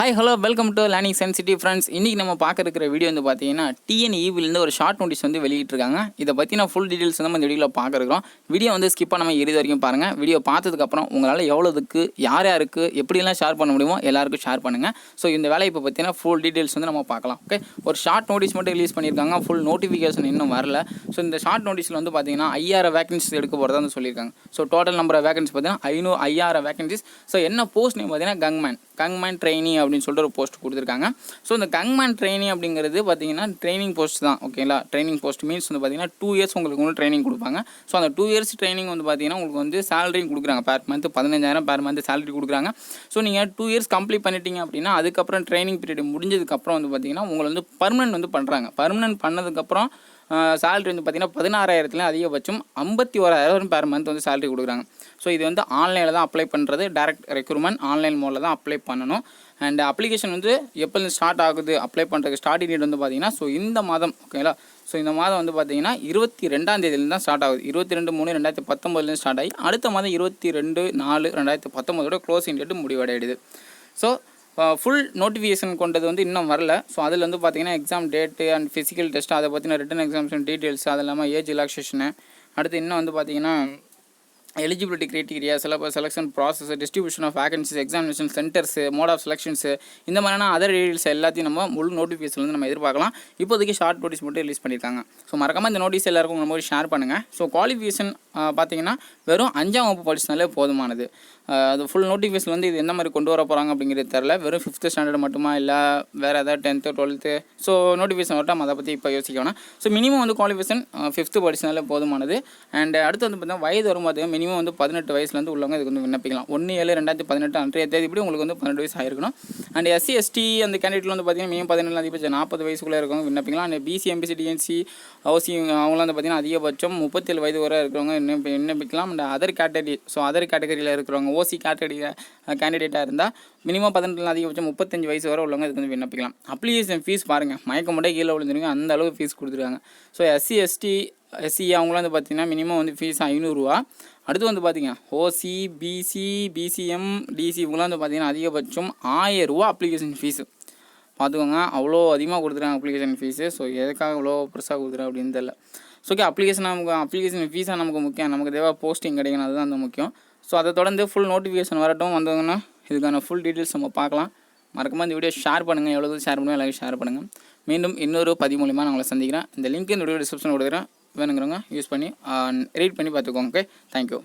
Hi hello welcome to learning sensitive friends இன்றைக்கி நம்ம பார்க்க இருக்கிற வீடியோ வந்து பார்த்தீங்கன்னா டிஎன்இவிலேருந்து ஒரு ஷார்ட் நோட்டீஸ் வந்து வெளியிட்டிருக்காங்க. இதை பற்றின ஃபுல் டீட்டெயில்ஸ் வந்து நம்ம இந்த வீடியோவில் பார்க்குறோம். வீடியோ வந்து ஸ்கிப் பண்ணாமல் இறுதி வரைக்கும் பாருங்கள் வீடியோ பார்த்ததுக்கப்புறம் உங்களால் எவ்வளோதுக்கு யார் யாருக்கு எப்படிலாம் ஷேர் பண்ண முடியுமோ எல்லாருக்கும் ஷேர் பண்ணுங்கள் ஸோ இந்த வேலையை இப்போ பார்த்தீங்கன்னா ஃபுல் டீட்டெயில்ஸ் வந்து நம்ம பார்க்கலாம் ஓகே ஒரு ஷார்ட் நோட்டீஸ் மட்டும் ரிலீஸ் பண்ணியிருக்காங்க. ஃபுல் நோட்டிஃபிகேஷன் இன்னும் வரல. ஸோ இந்த ஷார்ட் நோட்டீஸில் வந்து பார்த்தீங்கன்னா ஐயாயிரம் வேகன்சிஸ் எடுக்க போகிறதா வந்து சொல்லியிருக்காங்க. So total number of vacancy பார்த்தீங்கன்னா ஐநூறு ஐயாயிரம் வேகன்சிஸ் ஸோ என்ன போஸ்ட் நேம் பார்த்தீங்கன்னா கங்மேன் கங்மேன் ட்ரைனிங் அப்படின்னு சொல்லிட்டு ஒரு போஸ்ட் கொடுத்துருக்காங்க. ஸோ இந்த கங்மேன் ட்ரைனிங் அப்படிங்கிறது பார்த்தீங்கன்னா ட்ரைனிங் போஸ்ட் தான் ஓகேங்களா ட்ரைனிங் போஸ்ட் மீன்ஸ் வந்து பார்த்தீங்கன்னா டூ இயர்ஸ் உங்களுக்கு வந்து ட்ரைனிங் கொடுப்பாங்க. ஸோ அந்த டூ இயர்ஸ் ட்ரைனிங் வந்து பார்த்தீங்கன்னா உங்களுக்கு வந்து சேலரியும் கொடுக்குறாங்க. பேர் மந்த் பதினஞ்சாயிரம் பேர் மந்த் சேலரி கொடுக்குறாங்க. ஸோ நீங்கள் டூ இயர்ஸ் கம்ப்ளீட் பண்ணிட்டீங்க அப்படின்னா அதுக்கப்புறம் ட்ரைனிங் பீரியட் முடிஞ்சதுக்கப்புறம் வந்து பார்த்தீங்கன்னா உங்களை வந்து பர்மனெண்ட் வந்து பண்ணுறாங்க பர்மனெண்ட் பண்ணதுக்கப்புறம் சேலரி வந்து பார்த்தீங்கன்னா பதினாறாயிரத்துலேயும் அதிகபட்சம் ஐம்பத்தி ஓராயிரம் பேர் மந்த் வந்து சேலரி கொடுக்குறாங்க. ஸோ இது வந்து ஆன்லைனில் தான் அப்ளை பண்ணுறது டேரக்ட் ரெக்ரூட்மெண்ட் ஆன்லைன் மூலம் தான் அப்ளை பண்ணணும். அண்ட் அப்ளிகேஷன் வந்து எப்போ ஸ்டார்ட் ஆகுது அப்ளை பண்ணுறதுக்கு ஸ்டார்டிங் டேட் வந்து பார்த்தீங்கன்னா ஸோ இந்த மாதம் ஓகேங்களா ஸோ இந்த மாதம் வந்து பார்த்தீங்கன்னா இருபத்தி ரெண்டாம் தேதியிலேருந்து தான் ஸ்டார்ட் ஆகுது. இருபத்தி ரெண்டு மூணு ரெண்டாயிரத்தி பத்தொம்பதுலேருந்து ஸ்டார்ட் ஆகி அடுத்த மாதம் இருபத்தி ரெண்டு நாலு ரெண்டாயிரத்தி பத்தொம்போதோட க்ளோசிங் டேட்டு முடிவடையுது. ஸோ ஃபுல் நோட்டிஃபிகேஷன் கொண்டது வந்து இன்னும் வரல. ஸோ அதில் வந்து பார்த்தீங்கன்னா exam date and physical test அதை பற்றின ரிட்டன் எக்ஸாம்ஷன் டீட்டெயில்ஸ் அது இல்லாமல் ஏஜ் ரிலாக்ஸேஷனு அடுத்து இன்னும் வந்து பார்த்தீங்கன்னா eligibility criteria syllabus selection process distribution of vacancies examination centres mode of selections இந்த மாதிரியான அதர் டீடைல்ஸ் எல்லாத்தையும் நம்ம முழு நோட்டிஃபிகேஷன் வந்து நம்ம எதிர்பார்க்கலாம். இப்போதைக்கு ஷார்ட் நோட்டீஸ் மட்டும் ரிலீஸ் பண்ணியிருக்காங்க ஸோ மறக்காமல் இந்த நோட்டீஸ் எல்லாருக்கும் நம்ம ஷேர் பண்ணுங்கள் ஸோ குவாலிஃபிகேஷன் பார்த்தீங்கன்னா வெறும் அஞ்சாம் வகுப்பு படிச்சினாலே போதுமானது. அது ஃபுல் நோட்டிஃபிகேஷன் வந்து இது எந்த மாதிரி கொண்டு வர போகிறாங்க அப்படிங்கிறது தெரில வெறும் ஃபிஃப்த்து ஸ்டாண்டர்ட் மட்டுமா இல்லை வேறு ஏதாவது டென்த்து டுவெல்த்து ஸோ நோட்டிஃபிகேஷன் வரட்டும். அதை பற்றி இப்போ யோசிக்க வேணாம். ஸோ மினிமம் வந்து குவாலிஃபிகேஷன் ஃபிஃப்த்து படிச்சினாலே போதுமானது. அண்ட் அடுத்து வந்து பார்த்தீங்கன்னா வயது வரும்போது மினிமம் வந்து பதினெட்டு வயசுலேருந்து உள்ளவங்க இதுக்கு வந்து விண்ணப்பிக்கலாம். ஒன்று ஏழு ரெண்டாயிரத்தி பதினெட்டு அன்றைய தேதிப்படி உங்களுக்கு வந்து பன்னெண்டு வயசு ஆயிருக்கணும். அண்ட் எஸ்சி எஸ்டி அந்த கேண்டிடேட்டில் வந்து பார்த்தீங்கன்னா மினிமம் பதினேழு அதிகபட்சம் நாற்பது வயசுக்குள்ளே இருக்கவங்க விண்ணப்பிக்கலாம். And BC MBC DNC OC அவங்களாம் வந்து பார்த்தீங்கன்னா அதிகபட்சம் முப்பத்தேழு வயது வரை இருக்கிறவங்க விண்ணப்பிக்கலாம் and other category so other கேட்டகரியில் இருக்கிறவங்க ஓசி கேட்டகரி கேண்டிடேட்டாக இருந்தால் மினிமம் பதினெட்டுல அதிகபட்சம் முப்பத்தஞ்சு வயசு வரை உள்ளவங்க இதுக்கு வந்து விண்ணப்பிக்கலாம். அப்ளிகேஷன் ஃபீஸ் பாருங்கள் மயக்க மட்டும் கீழே விழுந்துருங்க அந்த அளவுக்கு ஃபீஸ் கொடுத்துருக்காங்க. ஸோ எஸ்சி எஸ்டி எஸ்சி அவங்களாம் வந்து பார்த்தீங்கன்னா மினிமம் வந்து ஃபீஸ் ஐநூறுரூவா அடுத்து வந்து பார்த்தீங்க ஓசி பிசி பிசிஎம் டிசி இவங்களாம் வந்து பார்த்தீங்கன்னா அதிகபட்சம் ஆயிரரூவா அப்ளிகேஷன் ஃபீஸு பார்த்துக்கோங்க. அவ்வளோ அதிகமாக கொடுத்துருக்காங்க அப்ளிகேஷன் ஃபீஸு ஸோ எதுக்காக இவ்வளோ பெருசாக கொடுத்துருக்கேன் அப்படின்னு தெரில ஸோ ஓகே அப்ளிகேஷன் நமக்கு அப்ளிகேஷன் ஃபீஸாக நமக்கு முக்கியம். நமக்கு தேவை போஸ்டிங் கிடைக்கணும். அதுதான் அந்த முக்கியம். ஸோ அதை தொடர்ந்து ஃபுல் நோட்டிஃபிகேஷன் வரட்டும். வந்தவங்கன்னா இதுக்கான ஃபுல் டீட்டெயில்ஸ் நம்ம பார்க்கலாம். மறக்காம இந்த வீடியோ ஷேர் பண்ணுங்கள் எவ்வளோ ஷேர் பண்ணுங்கள் எல்லாரும் ஷேர் பண்ணுங்கள் மீண்டும் இன்னொரு பதிவு மூலிமா நான் உங்களை சந்திக்கிறேன். இந்த லிங்க் இந்த வீடியோ டிஸ்கிரிப்ஷன் கொடுக்குறேன். வேணுங்கிறவங்க யூஸ் பண்ணி ரீட் பண்ணி பார்த்துக்கோங்க ஓகே தேங்க்யூ